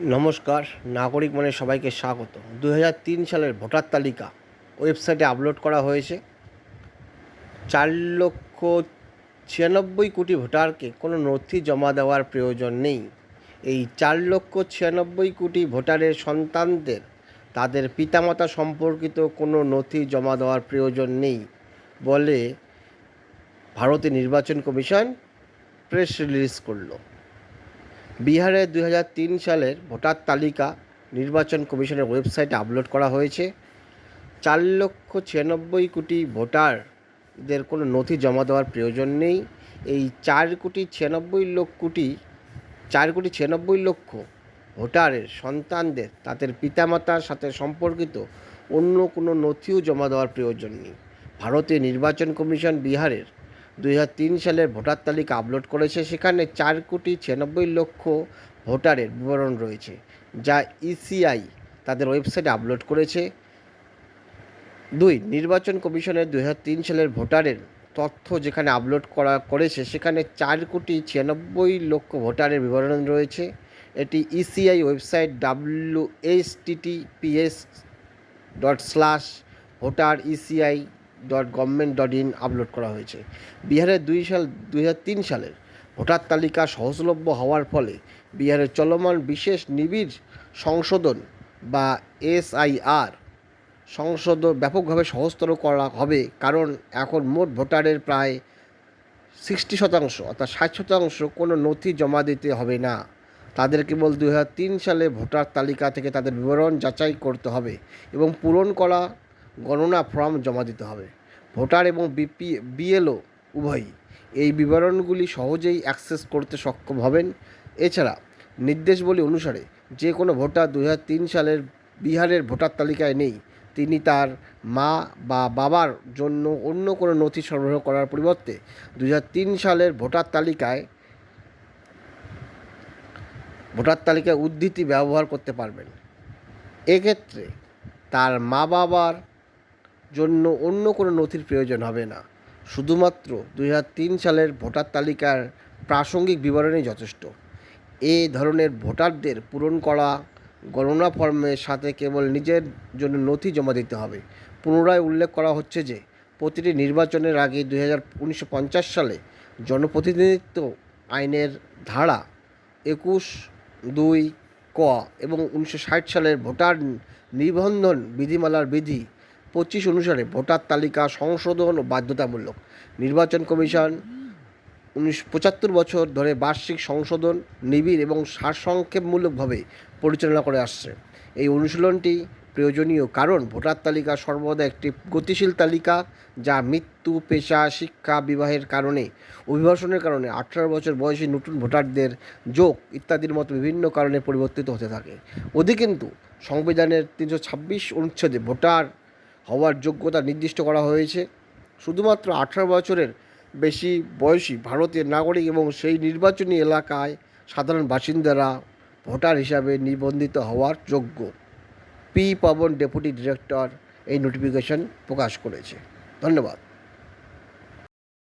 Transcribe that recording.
নমস্কার, নাগরিক মনে সবাইকে স্বাগত। দু হাজার তিন সালের ভোটার তালিকা ওয়েবসাইটে আপলোড করা হয়েছে। চার লক্ষ ছিয়ানব্বই কোটি ভোটারকে কোনো নথি জমা দেওয়ার প্রয়োজন নেই। এই চার লক্ষ ছিয়ানব্বই কোটি ভোটারের সন্তানদের, তাদের পিতামাতা সম্পর্কিত কোনো নথি জমা দেওয়ার প্রয়োজন নেই বলে ভারতের নির্বাচন কমিশন প্রেস রিলিজ করল। বিহারে দুই হাজার তিন সালের ভোটার তালিকা নির্বাচন কমিশনের ওয়েবসাইটে আপলোড করা হয়েছে। চার লক্ষ ছিয়ানব্বই কোটি ভোটারদের কোনো নথি জমা দেওয়ার প্রয়োজন নেই। এই চার কোটি ছিয়ানব্বই লক্ষ কোটি, চার কোটি ছিয়ানব্বই লক্ষ ভোটারের সন্তানদের, তাদের পিতামাতার সাথে সম্পর্কিত অন্য কোনো নথিও জমা দেওয়ার প্রয়োজন নেই। ভারতীয় নির্বাচন কমিশন বিহারের দুই হাজার তিন সালের ভোটার তালিকা আপলোড করেছে। সেখানে চার কোটি ছিয়ানব্বই লক্ষ ভোটারের বিবরণ রয়েছে, যা ইসিআই তাদের ওয়েবসাইটে আপলোড করেছে। দুই, নির্বাচন কমিশনের দুই হাজার তিন সালের ভোটারের তথ্য যেখানে আপলোড করা করেছে, সেখানে চার কোটি ছিয়ানব্বই লক্ষ ভোটারের বিবরণ রয়েছে। এটি ECI website W H TTPS dot slash voter ECI dot government dot in upload করা হয়েছে। বিহারের দুই সাল, দুই তিন সালের ভোটার তালিকা সহজলভ্য হওয়ার ফলে বিহারের চলমান বিশেষ নিবিড় সংশোধন বা এসআইআর সংশোধন ব্যাপকভাবে সহজতর করা হবে, কারণ এখন মোট ভোটারের প্রায় সিক্সটি শতাংশ অর্থাৎ ষাট শতাংশ কোনো নথি জমা দিতে হবে না। তাদের কেবল তিন সালে ভোটার তালিকা থেকে তাদের বিবরণ যাচাই করতে হবে এবং পূরণ করা গণনা ফর্ম জমা দিতে হবে। ভোটার এবং বিপি, বিএলও উভয়ই এই বিবরণগুলি সহজেই অ্যাক্সেস করতে সক্ষম হবেন। এছাড়া নির্দেশবলী অনুসারে যে কোনো ভোটার দু হাজার তিন সালের বিহারের ভোটার তালিকায় নেই, তিনি তার মা বা বাবার জন্য অন্য কোনো নথি সরবরাহ করার পরিবর্তে দু হাজার তিন সালের ভোটার তালিকায় ভোটার তালিকায় উদ্ধৃতি ব্যবহার করতে পারবেন। এক্ষেত্রে তার মা বাবার জন্য অন্য কোনো নথির প্রয়োজন হবে না। শুধুমাত্র দুই হাজার তিন সালের ভোটার তালিকার প্রাসঙ্গিক বিবরণই যথেষ্ট। এ ধরনের ভোটারদের পূরণ করা গণনা ফর্মের সাথে কেবল নিজের জন্য নথি জমা দিতে হবে। পুনরায় উল্লেখ করা হচ্ছে যে, প্রতিটি নির্বাচনের আগে দুই সালে জনপ্রতিনিধিত্ব আইনের ধারা একুশ দুই ক এবং উনিশশো ষাট সালের ভোটার নিবন্ধন বিধিমালার বিধি পঁচিশ অনুসারে ভোটার তালিকা সংশোধন ও বাধ্যতামূলক। নির্বাচন কমিশন উনিশ পঁচাত্তর বছর ধরে বার্ষিক সংশোধন, নিবিড় এবং সারসংক্ষেপমূলকভাবে পরিচালনা করে আসছে। এই অনুশীলনটি প্রয়োজনীয় কারণ ভোটার তালিকা সর্বদা একটি গতিশীল তালিকা যা মৃত্যু, পেশা, শিক্ষা, বিবাহের কারণে, অভিবাসনের কারণে, আঠারো বছর বয়সী নতুন ভোটারদের যোগ ইত্যাদির মতো বিভিন্ন কারণে পরিবর্তিত হতে থাকে। অধিকিন্তু সংবিধানের তিনশো ছাব্বিশ অনুচ্ছেদে ভোটার হওয়ার যোগ্যতা নির্দিষ্ট করা হয়েছে। শুধুমাত্র আঠারো বছরের বেশি বয়সী ভারতীয় নাগরিক এবং সেই নির্বাচনী এলাকায় সাধারণ বাসিন্দারা ভোটার হিসাবে নিবন্ধিত হওয়ার যোগ্য। পি. পবন, ডেপুটি ডিরেক্টর, এই নোটিফিকেশন প্রকাশ করেছে। ধন্যবাদ।